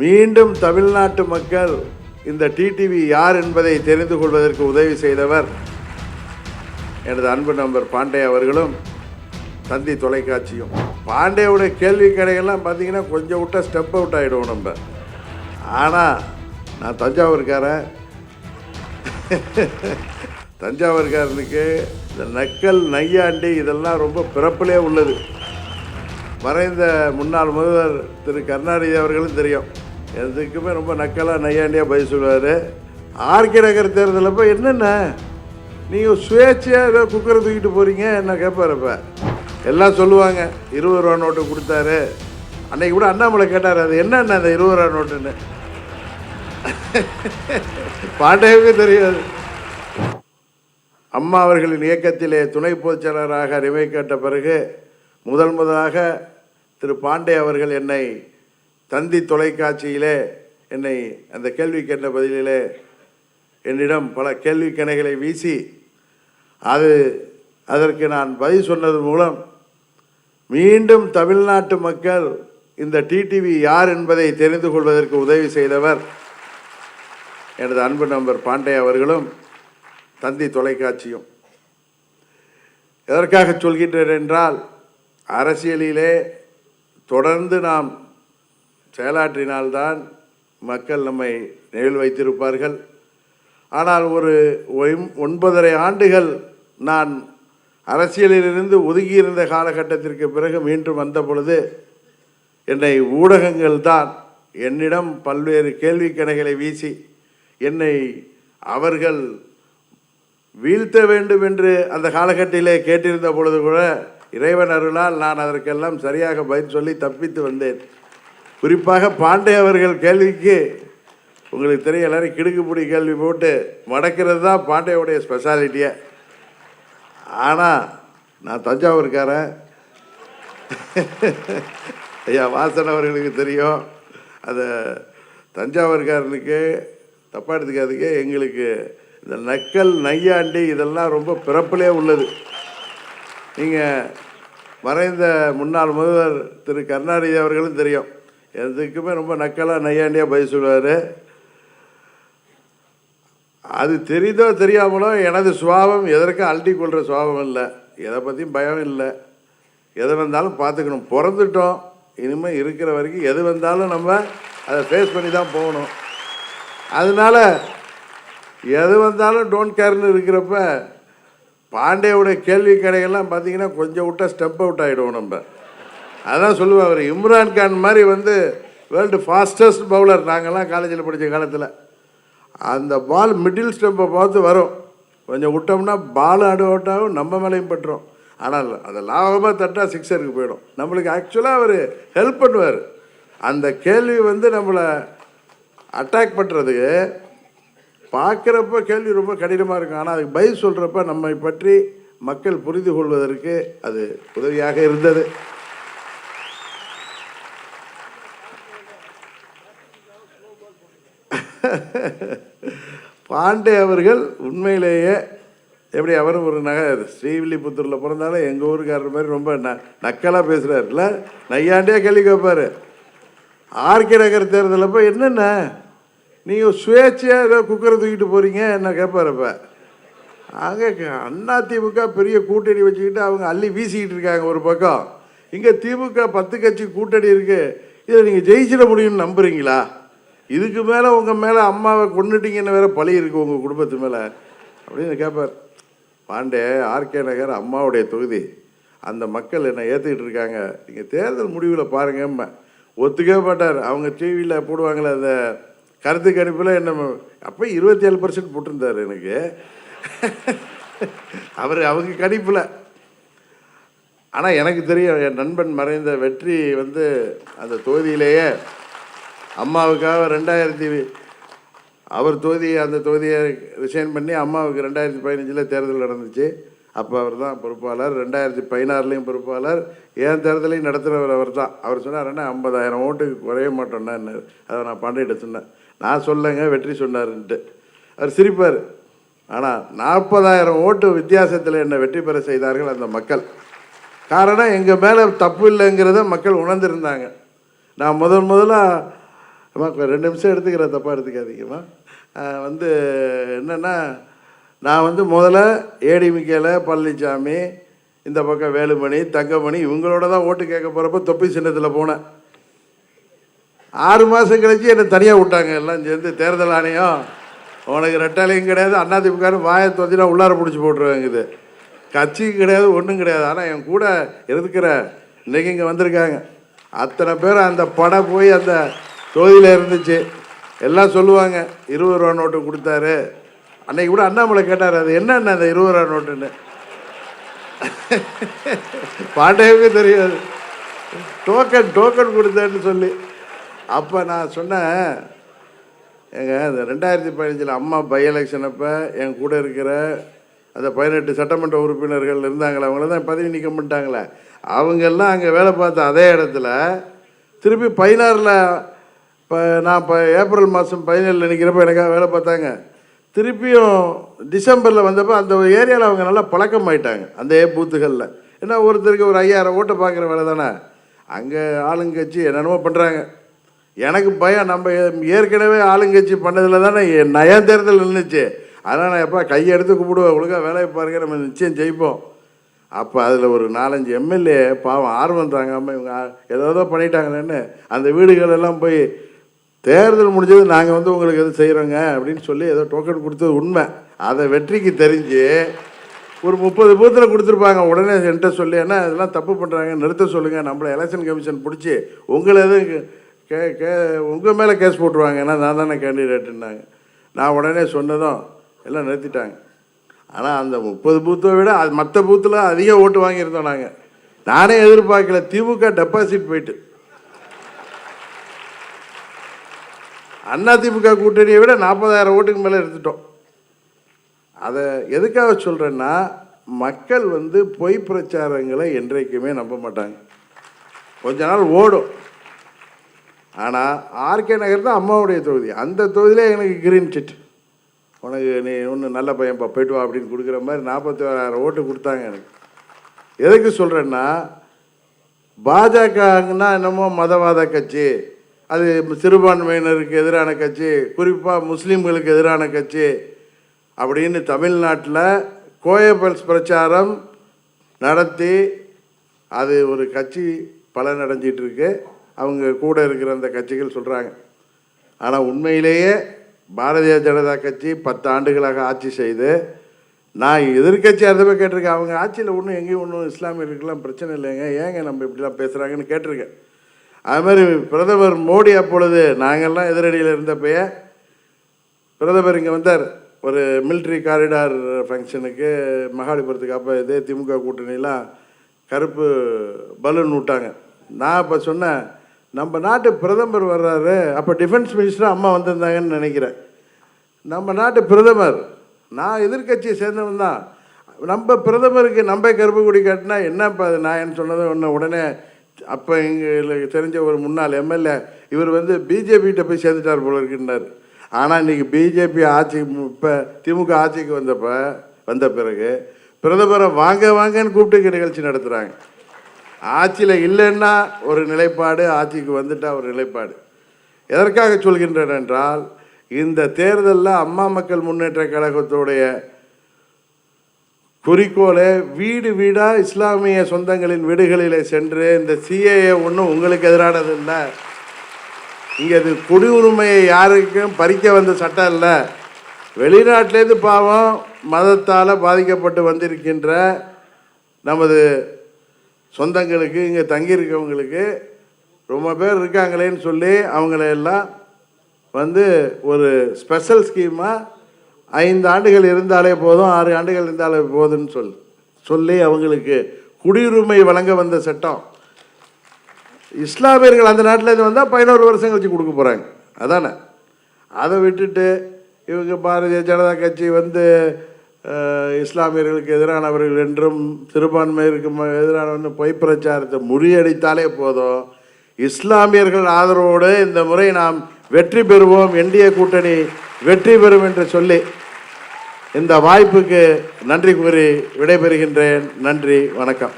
மீண்டும் தமிழ்நாட்டு மக்கள் இந்த டிடிவி யார் என்பதை தெரிந்து கொள்வதற்கு உதவி செய்தவர் எனது அன்பு நண்பர் பாண்டே அவர்களும் தந்தி தொலைக்காட்சியும். பாண்டேவுடைய கேள்வி கடைகள்லாம் பார்த்தீங்கன்னா கொஞ்சம் விட்டா ஸ்டெப் அவுட் ஆகிடுவோம் நம்ம. ஆனால் நான் தஞ்சாவூர்காரன். தஞ்சாவூர்காரனுக்கு இந்த நக்கல் நையாண்டி இதெல்லாம் ரொம்ப பிறப்பிலே உள்ளது. மறைந்த முன்னாள் முதல்வர் திரு கருணாநிதி அவர்களும் தெரியும். எதுக்குமே ரொம்ப நக்கலாக நையாண்டியாக பதில் சொல்லுவார். ஆர்கே நகர் தேர்தலில் என்னென்ன? நீங்கள் சுயேட்சையாக ஏதோ குக்கரை தூக்கிட்டு போகிறீங்க என்ன கேட்பார் எல்லாம் சொல்லுவாங்க இருபது ரூபா நோட்டு கொடுத்தாரு. அன்னைக்கு கூட அண்ணாமலை கேட்டார் அது என்னென்ன அந்த இருபது ரூபா நோட்டுன்னு? பாண்டேவுக்கு தெரியாது. அம்மா அவர்களின் இயக்கத்திலே துணை பொதுச்செயலராக நியமிக்கப்பட்ட பிறகு முதல் முதலாக திரு பாண்டே அவர்கள் என்னை தந்தி தொலைக்காட்சியிலே என்னை அந்த கேள்வி கேட்ட பதிலிலே என்னிடம் பல கேள்வி கணைகளை வீசி அது அதற்கு நான் பதில் சொன்னது மூலம் மீண்டும் தமிழ்நாட்டு மக்கள் இந்த டிடிவி யார் என்பதை தெரிந்து கொள்வதற்கு உதவி செய்தவர் எனது அன்பு நண்பர் பாண்டே அவர்களும் தந்தி தொலைக்காட்சியும். எதற்காக சொல்கின்றேன் என்றால் அரசியலிலே தொடர்ந்து நாம் செயலாற்றினால்தான் மக்கள் நம்மை நினைவில் வைத்திருப்பார்கள். ஆனால் ஒரு ஒம்- ஒன்பதரை ஆண்டுகள் நான் அரசியலிலிருந்து ஒதுங்கியிருந்த காலகட்டத்திற்கு பிறகு மீண்டும் வந்த பொழுது என்னை ஊடகங்கள் தான் என்னிடம் பல்வேறு கேள்விக்கணைகளை வீசி என்னை அவர்கள் வீழ்த்த வேண்டும் என்று அந்த காலகட்டத்திலே கேட்டிருந்த பொழுது கூட இறைவன் அருளால் நான் அதற்கெல்லாம் சரியாக பதில் சொல்லி தப்பித்து வந்தேன். குறிப்பாக பாண்டே அவர்கள் கேள்விக்கு உங்களுக்கு தெரியும் எல்லாரும் கிடுக்குப்பிடி கேள்வி போட்டு மடக்கிறது தான் பாண்டேவுடைய ஸ்பெஷாலிட்டியே ஆனால் நான் தஞ்சாவூர்காரன். ஐயா வாசன் அவர்களுக்கு தெரியும். அதை தஞ்சாவூர்காரனுக்கு தப்பாக எடுத்துக்காதுக்கு எங்களுக்கு இந்த நக்கல் நையாண்டி இதெல்லாம் ரொம்ப பிறப்பிலே உள்ளது. நீங்கள் மறைந்த முன்னாள் முதல்வர் திரு கருணாநிதி அவர்களும் தெரியும். எதுக்குமே ரொம்ப நக்கலாக நையாண்டியாக பதில் சொல்லுவார். அது தெரிந்தோ தெரியாமலோ எனது சுவாபம் எதற்கும் அழட்டி கொள்கிற சுவாபம் இல்லை. எதை பற்றியும் பயம் இல்லை. எது வந்தாலும் பார்த்துக்கணும் பிறந்துட்டோம். இனிமேல் இருக்கிற வரைக்கும் எது வந்தாலும் நம்ம அதை ஃபேஸ் பண்ணி தான் போகணும். அதனால எது வந்தாலும் டோன்ட் கேர்னு இருக்கிறப்ப பாண்டேவுடைய கேள்வி கடைகள்லாம் பார்த்தீங்கன்னா கொஞ்சம் விட்டா ஸ்டெப் அவுட் ஆகிடுவோம் நம்ம. அதான் சொல்லுவார் அவர். இம்ரான் கான் மாதிரி வந்து வேர்ல்டு ஃபாஸ்டஸ்ட் பவுலர் நாங்கள்லாம் காலேஜில் படித்த காலத்தில். அந்த பால் மிடில் ஸ்டெப்பை பார்த்து வரும். கொஞ்சம் விட்டோம்னா பால் அடு நம்ம மேலேயும் பட்டுரும். ஆனால் அதை லாபமாக தட்டால் சிக்ஸருக்கு போயிடும். நம்மளுக்கு ஆக்சுவலாக அவர் ஹெல்ப் பண்ணுவார். அந்த கேள்வி வந்து நம்மளை அட்டாக் பண்ணுறதுக்கு பார்க்குறப்ப கேள்வி ரொம்ப கடினமாக இருக்கும். ஆனால் அதுக்கு பதில் சொல்கிறப்ப நம்மை பற்றி மக்கள் புரிந்து கொள்வதற்கு அது உதவியாக இருந்தது. பாண்டே அவர்கள் உண்மையிலேயே எப்படி அவரும் ஒரு நகை ஸ்ரீவில்லிபுத்தூரில் பிறந்தாலும் எங்கள் ஊருக்காரர் மாதிரி ரொம்ப ந நக்கலாக பேசுகிறாருல நையாண்டியாக கேள்வி கேட்பார். ஆர்கே நகர் தேர்தலில் போய் என்னென்ன? நீங்கள் சுயேட்சையாக ஏதோ குக்கரை தூக்கிட்டு போகிறீங்க என்ன கேட்பாரு இப்போ அங்கே அண்ணா திமுக பெரிய கூட்டணி வச்சுக்கிட்டு அவங்க அள்ளி வீசிக்கிட்டு இருக்காங்க ஒரு பக்கம். இங்கே திமுக பத்து கட்சி கூட்டணி இருக்குது இதை நீங்கள் ஜெயிச்சிட முடியும்னு நம்புறீங்களா? இதுக்கு மேலே உங்கள் மேலே அம்மாவை கொண்டுட்டீங்கன்னு வேற பழி இருக்குது உங்கள் குடும்பத்து மேலே. அப்படின்னு கேட்பார் பாண்டே ஆர்கே நகர் அம்மாவுடைய தொகுதி. அந்த மக்கள் என்னை ஏற்றுக்கிட்டு இருக்காங்க. நீங்கள் தேர்தல் முடிவில் பாருங்கம்மா ஒத்துக்கவே மாட்டார். அவங்க டிவியில் போடுவாங்களே அந்த கருத்து கணிப்பில் என்ன அப்போ இருபத்தி ஏழு பர்சன்ட் போட்டிருந்தார் எனக்கு. அவர் அவங்க கணிப்பில். ஆனால் எனக்கு தெரியும் என் நண்பன் மறைந்த வெற்றி வந்து அந்த தொகுதியிலேயே அம்மாவுக்காக ரெண்டாயிரத்தி அவர் தொகுதி அந்த தொகுதியை ரிசைன் பண்ணி அம்மாவுக்கு ரெண்டாயிரத்தி பதினஞ்சில் தேர்தல் நடந்துச்சு. அப்போ அவர் தான் பொறுப்பாளர். ரெண்டாயிரத்தி பதினாறுலேயும் பொறுப்பாளர். ஏன் தேர்தலையும் நடத்துகிறவர் அவர் தான். அவர் சொன்னார் என்ன ஐம்பதாயிரம் ஓட்டுக்கு குறைய மாட்டோம்னா அதை நான் பாண்டியிட்ட சொன்னேன். நான் சொல்லுங்க வெற்றி சொன்னார்ன்ட்டு. அவர் சிரிப்பார். ஆனால் நாற்பதாயிரம் ஓட்டு வித்தியாசத்தில் என்னை வெற்றி பெற செய்தார்கள் அந்த மக்கள். காரணம் எங்கள் மேலே தப்பு இல்லைங்கிறத மக்கள் உணர்ந்திருந்தாங்க. நான் முதல் முதலாக அம்மா ரெண்டு நிமிஷம் எடுத்துக்கிறேன் தப்பாக எடுத்துக்காதீங்கம்மா வந்து என்னென்னா நான் வந்து முதல்ல ஏடிமிக்கையில் பழனிசாமி இந்த பக்கம் வேலுமணி தங்கமணி இவங்களோட தான் ஓட்டு கேட்க போகிறப்ப தொப்பி சின்னத்தில் போனேன். ஆறு மாதம் கழிச்சு என்னை தனியாக விட்டாங்க எல்லாம் சேர்ந்து தேர்தல் ஆணையம். உனக்கு ரெட்டாலையும் கிடையாது அதிமுக வாயை தொந்தினா உள்ளார பிடிச்சி போட்டுருவாங்க இது. கட்சியும் கிடையாது ஒன்றும் கிடையாது. ஆனால் என் கூட இருக்கிற இன்னைக்கு இங்கே வந்திருக்காங்க. அத்தனை பேர் அந்த படம் போய் அந்த தொகுதியில் இருந்துச்சு. எல்லாம் சொல்லுவாங்க இருபது ரூபா நோட்டு கொடுத்தாரு. அன்னைக்கு கூட அண்ணாமலை கேட்டார் அது என்னென்ன அந்த இருபது ரூபா நோட்டுன்னு? பாட்டேவே தெரியாது. டோக்கன் டோக்கன் கொடுத்தேன்னு சொல்லி. அப்போ நான் சொன்னேன் எங்க இந்த ரெண்டாயிரத்தி பதினஞ்சில் அம்மா பை எலெக்ஷன் அப்போ என் கூட இருக்கிற அந்த பதினெட்டு சட்டமன்ற உறுப்பினர்கள் இருந்தாங்களே அவங்கள தான் பதவி நீக்கம் பண்ணிட்டாங்களே. அவங்கெல்லாம் அங்கே வேலை பார்த்த அதே இடத்துல திருப்பி பதினாறில் இப்போ நான் இப்போ ஏப்ரல் மாதம் பதினேழில் நிற்கிறப்ப எனக்காக வேலை பார்த்தாங்க. திருப்பியும் டிசம்பரில் வந்தப்போ அந்த ஏரியாவில் அவங்க நல்லா பழக்கம் ஆயிட்டாங்க அந்த பூத்துகளில். ஏன்னா ஒருத்தருக்கு ஒரு ஐயாயிரம் ஓட்டை பார்க்குற வேலை தானே. அங்கே ஆளுங்கட்சி என்னென்னமோ பண்ணுறாங்க எனக்கு பயம் நம்ம ஏற்கனவே ஆளுங்கட்சி பண்ணதில் தானே என் நயம் தேர்தல் நின்றுச்சு அதனால் நான் எப்போ கையெடுத்து கூப்பிடுவேன் ஒழுங்காக வேலையை பாருங்க நம்ம நிச்சயம் ஜெயிப்போம். அப்போ அதில் ஒரு நாலஞ்சு எம்எல்ஏ பாவம் ஆர்வம் தாங்காமல் இவங்க ஆ- ஏதோ பண்ணிட்டாங்களேன்னு அந்த வீடுகளெல்லாம் போய் தேர்தல் முடிஞ்சது நாங்கள் வந்து உங்களுக்கு எது செய்கிறோங்க அப்படின்னு சொல்லி ஏதோ டோக்கன் கொடுத்தது உண்மை. அதை வெற்றிக்கு தெரிஞ்சு ஒரு முப்பது பூத்தில் கொடுத்துருப்பாங்க. உடனே என்கிட்ட சொல்லி ஏன்னா இதெல்லாம் தப்பு பண்ணுறாங்க நிறுத்த சொல்லுங்கள் நம்மளை எலெக்ஷன் கமிஷன் பிடிச்சி உங்களை எதுவும் கே கே உங்கள் மேலே கேஸ் போட்டுருவாங்க. ஏன்னா நான் தானே கேண்டிடேட்டுன்னாங்க நான் உடனே சொன்னதும் எல்லாம் நிறுத்திட்டாங்க. ஆனால் அந்த முப்பது பூத்தை விட அது மற்ற பூத்தில் அதிக ஓட்டு வாங்கியிருந்தோம் நாங்கள் நானே எதிர்பார்க்கல. திமுக டெபாசிட் போயிட்டு. அண்ணா திமுக கூட்டணியை விட நாற்பதாயிரம் ஓட்டுக்கு மேலே எடுத்துட்டோம். அதை எதுக்காக சொல்கிறேன்னா மக்கள் வந்து பொய் பிரச்சாரங்களை என்றைக்குமே நம்ப மாட்டாங்க. கொஞ்ச நாள் ஓடும். ஆனால் ஆர்கே நகர் தான் அம்மாவுடைய தொகுதி. அந்த தொகுதியிலே எனக்கு கிரீன் சிட் உனக்கு நீ ஒன்று நல்ல பையன்ப்பா போயிட்டு வா அப்படின்னு கொடுக்குற மாதிரி நாற்பத்தி ஓராயிரம் ஓட்டு கொடுத்தாங்க எனக்கு. எதுக்கு சொல்கிறேன்னா பாஜகங்கன்னா என்னமோ மதவாத கட்சி. அது சிறுபான்மையினருக்கு எதிரான கட்சி குறிப்பாக முஸ்லீம்களுக்கு எதிரான கட்சி அப்படின்னு தமிழ்நாட்டில் கோயபல்ஸ் பிரச்சாரம் நடத்தி அது ஒரு கட்சி பலனடைஞ்சிட்டு இருக்கு அவங்க கூட இருக்கிற அந்த கட்சிகள் சொல்கிறாங்க ஆனால் உண்மையிலேயே பாரதிய ஜனதா கட்சி பத்து ஆண்டுகளாக ஆட்சி செய்து நான் எதிர்கட்சியாக இருந்தப்போ கேட்டிருக்கேன். அவங்க ஆட்சியில் ஒன்றும் எங்கேயும் ஒன்றும் இஸ்லாமியர்களுக்கெல்லாம் பிரச்சனை இல்லைங்க. ஏங்க நம்ம இப்படிலாம் பேசுகிறாங்கன்னு கேட்டிருக்கேன். அது மாதிரி பிரதமர் மோடி அப்பொழுது நாங்கள்லாம் எதிரடியில் இருந்தப்பயே பிரதமர் இங்கே வந்தார். ஒரு மிலிட்ரி காரிடார் ஃபங்க்ஷனுக்கு மகாபலிபுரத்துக்கு அப்போ இதே திமுக கூட்டணிலாம் கருப்பு பலூன் விட்டாங்க. நான் இப்போ சொன்னேன் நம்ம நாட்டு பிரதமர் வர்றாரு அப்போ டிஃபென்ஸ் மினிஸ்டர் அம்மா வந்திருந்தாங்கன்னு நினைக்கிறேன். நம்ம நாட்டு பிரதமர் நான் எதிர்க்கட்சியை சேர்ந்தவன் தான். நம்ம பிரதமருக்கு நம்ம கருப்பு கொடி காட்டினா என்னப்பா அது நான் சொன்னது ஒன்று உடனே அப்போ எங்களுக்கு தெரிஞ்ச ஒரு முன்னாள் எம்எல்ஏ இவர் வந்து பிஜேபிகிட்ட போய் சேர்ந்துட்டார் போல இருக்கின்றார் ஆனால் இன்றைக்கி பிஜேபி ஆட்சி இப்போ திமுக ஆட்சிக்கு வந்தப்போ வந்த பிறகு பிரதமரை வாங்க வாங்கன்னு கூப்பிட்டு நிகழ்ச்சி நடத்துகிறாங்க ஆட்சியில் இல்லைன்னா ஒரு நிலைப்பாடு ஆட்சிக்கு வந்துட்டா ஒரு நிலைப்பாடு. எதற்காக சொல்கின்றேன் என்றால் இந்த தேர்தலில் அம்மா மக்கள் முன்னேற்ற கழகத்துடைய குறிக்கோளே வீடு வீடாக இஸ்லாமிய சொந்தங்களின் வீடுகளிலே சென்று இந்த சிஏஏ ஒன்றும் உங்களுக்கு எதிரானது இல்லை இங்கே இது குடியுரிமையை யாருக்கும் பறிக்க வந்த சட்டம் இல்லை வெளிநாட்டிலேருந்து பாவம் மதத்தால் பாதிக்கப்பட்டு வந்திருக்கின்ற நமது சொந்தங்களுக்கு இங்கே தங்கியிருக்கவங்களுக்கு ரொம்ப பேர் இருக்காங்களேன்னு சொல்லி அவங்கள எல்லாம் வந்து ஒரு ஸ்பெஷல் ஸ்கீமாக ஐந்து ஆண்டுகள் இருந்தாலே போதும் ஆறு ஆண்டுகள் இருந்தாலே போதும்னு சொல் சொல்லி அவங்களுக்கு குடியுரிமை வழங்க வந்த சட்டம். இஸ்லாமியர்கள் அந்த நாட்டில் இருந்து வந்தால் பதினோரு வருஷம் கழிச்சு கொடுக்க போகிறாங்க அதானே? அதை விட்டுட்டு இவங்க பாரதிய ஜனதா கட்சி வந்து இஸ்லாமியர்களுக்கு எதிரானவர்கள் என்றும் சிறுபான்மையருக்கு எதிரானவர்கள் பொய் பிரச்சாரத்தை முறியடித்தாலே போதும். இஸ்லாமியர்கள் ஆதரவோடு இந்த முறை நாம் வெற்றி பெறுவோம். என்டிஏ கூட்டணி வெற்றி பெறும் என்று சொல்லி இந்த வாய்ப்புக்கு நன்றி கூறி விடைபெறுகின்றேன். நன்றி வணக்கம்.